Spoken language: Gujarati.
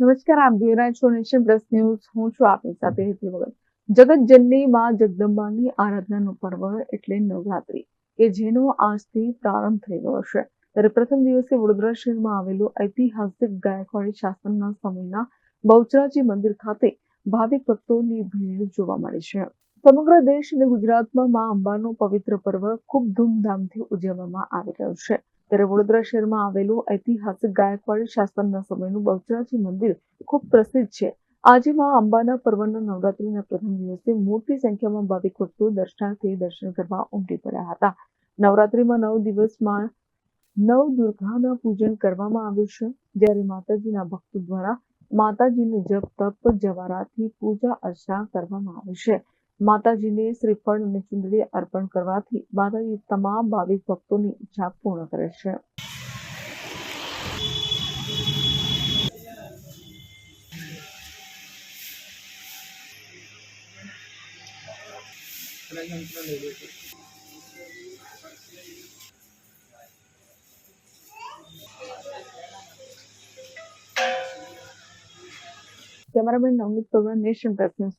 નમસ્કાર આપ જોઈ રહ્યા છો નેશન પ્લસ ન્યૂઝ. હું છું આપની સાથે હેતલ વગર જગત જનની માં જગદંબાની આરાધનાનો પર્વ એટલે નવરાત્રી, કે જેનો આજથી પ્રારંભ થઈ ગયો છે. ત્યારે પ્રથમ દિવસે વડોદરા શહેરમાં આવેલું ઐતિહાસિક ગાયકવાડી શાસનના સમયના બહુચરાજી મંદિર ખાતે ભાવિક ભક્તોની ભીડ જોવા મળી છે. સમગ્ર દેશ અને ગુજરાતમાં મા અંબાનો પવિત્ર પર્વ ખૂબ ધૂમધામથી ઉજવવામાં આવી રહ્યો છે. ત્યારે વડોદરા શહેરમાં આવેલું ઐતિહાસિક ગાયકવાડી શાસનના સમયનું બહુચરાજી મંદિર ખૂબ પ્રસિદ્ધ છે. આજે માં અંબાના પર્વના નવરાત્રીના પ્રથમ દિવસે મોટી સંખ્યામાં ભાવિક ભક્તો દર્શનાર્થે દર્શન કરવા ઉમટી પડ્યા હતા. નવરાત્રીમાં નવ દિવસમાં નવ દુર્ગાના પૂજન કરવામાં આવ્યું છે, જ્યારે માતાજીના ભક્તો દ્વારા માતાજીને જપ, તપ જવારાથી પૂજા અર્ચના કરવામાં આવે છે. માતાજીને શ્રીફળ અને ચુંદડી અર્પણ કરવાથી માતાજી તમામ ભાવિક ભક્તોની ઈચ્છા પૂર્ણ કરે છે. Cameraman Navneet Tomar Nation Plus News